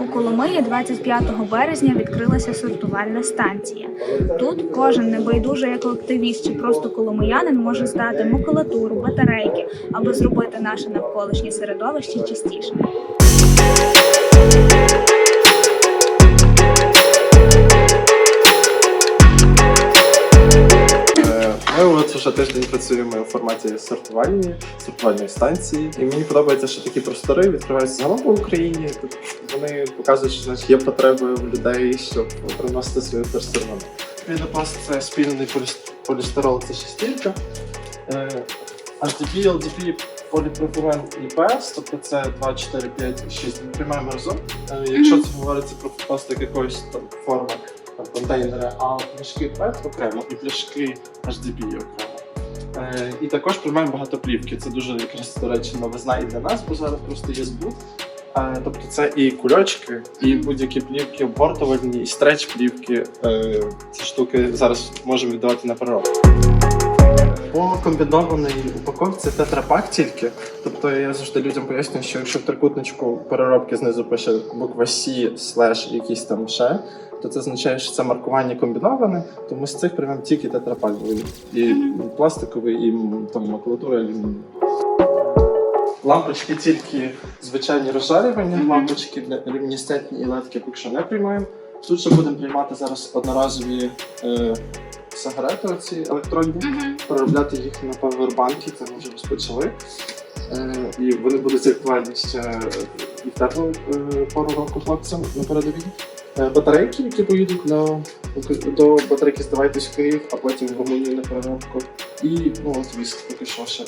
У Коломиї 25 березня відкрилася сортувальна станція. Тут кожен небайдужий як активіст чи просто коломиянин може здати макулатуру, батарейки, аби зробити наше навколишнє середовище чистішим. Ми от вже тиждень працюємо у форматі сортувальні, сортувальної станції. І мені подобається, що такі простори відкриваються загалом по Україні. Вони показують, що значить, є потреби в людей, щоб приносити свою вторсировину. Пінопласт це спільний поліс- полістирол, це шестірка. Е, HDP, LDP, поліпропілен і ПС, тобто це 2, 4, 5 і 6 ми приймаємо разом. Е, Якщо це говориться про пластик якоїсь там форми, контейнери, а пляшки PET окремо і пляшки HDP окремо. Е, і також приймаємо багато плівки. Це дуже якраз до речі новизна і для нас, бо зараз просто є збут. Е, тобто це і кульочки, і будь-які плівки обгортувальні, і стреч плівки. Е, ці штуки зараз можемо віддавати на переробку. По комбінованій упаковці тетрапак тільки. Тобто я завжди людям пояснюю, що якщо в трикутничку переробки знизу пише буква C, слеш якісь там ще, то це означає, що це маркування комбіноване, тому з цих приймемо тільки тетрапак. І пластиковий, і там макулатура алюміній. Лампочки тільки звичайні розжарювання, лампочки для люмінесцентні і ледки поки що не приймаємо. Тут ще будемо приймати зараз одноразові е, сигарети, оці електронні переробляти їх на павербанки, це ми вже розпочали. Е, і вони будуть актуальні ще і в теплу е, пору року хлопцям на передовій. Е, батарейки, які поїдуть на, до батарейки здавайтесь в Київ, а потім в Румунію на переробку. І ну, от віск поки що ще.